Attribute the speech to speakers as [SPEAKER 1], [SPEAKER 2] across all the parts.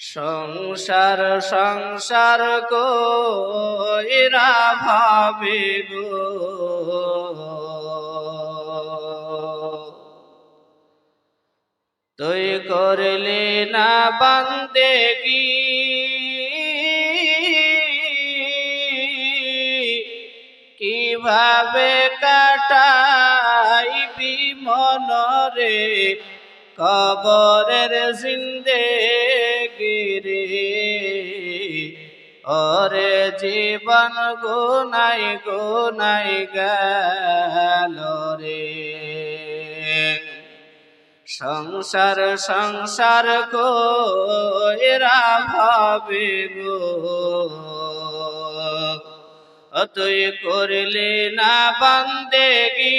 [SPEAKER 1] সংসার সংসার কইরা ভাবে গো তুই করলে না বান্দেগি কীভাবে কাটাইবি মনরে? কবরের জিন্দে গিরে ওরে জীবন গুনাই গুনাই গেল রে। সংসার সংসার কইরা ভাবে গো। তুই করলে না বান্দেগি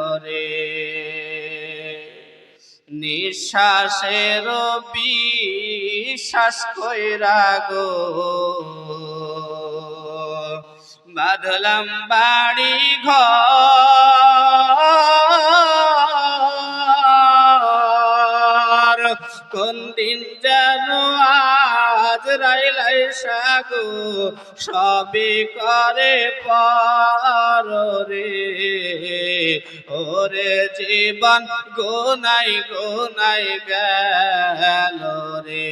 [SPEAKER 1] নিঃশ্বাসের বিশ্বাস কইরা গো। বাঁধলাম বাড়ি ঘর কোন দিন যেন আজ রাইলাই সাগো সবই করে পার রে ওরে জীবন গোনাই গোনাই গেল রে।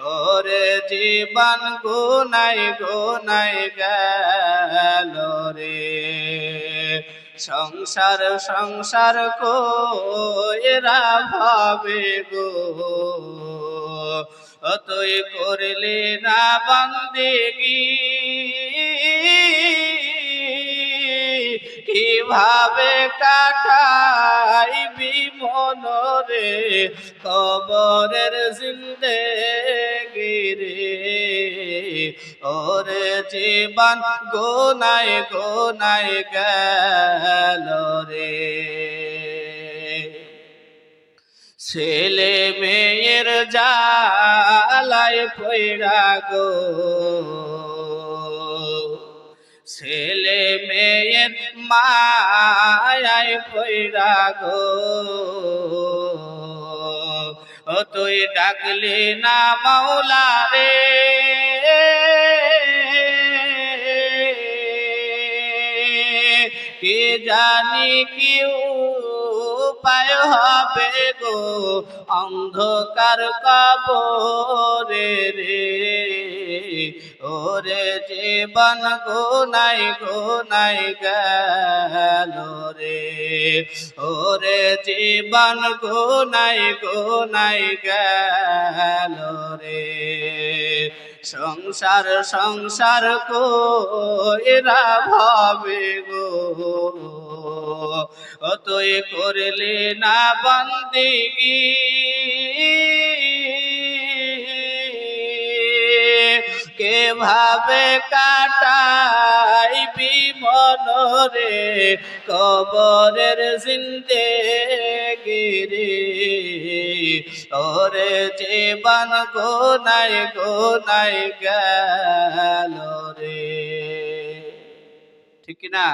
[SPEAKER 1] ওরে জীবন গোনাই গোনাই গেল রে। সংসার সংসার কইরা ভাবে গো। তুই করলে না বন্দেগি। কীভাবে কাটাইবি মনরে কবরের জিন্দে গিরে ওরে জীবন গোনাই গোনাই গেল রে। ছেলে মেয়ের জালায় পয়রা গো। ছেলে মেয়ের মায়ায় পয়রা গো। ও তুই ডাকলি না মাওলা রে। কে জানি কি উপায় হবে গো। অন্ধকার কবরে রে। ওরে জীবন গোনাই গোনাই গেল রে। ওরে জীবন গোনাই গোনাই গেল রে। সংসার সংসার কইরা ভাবে গো। ও তুই করলে না বন্দিগি। ভাবে কাটাইবি মনরে কবরের জিন্দে গিরি ওরে জীবন গোনাই গোনাই গেল রে। ঠিক না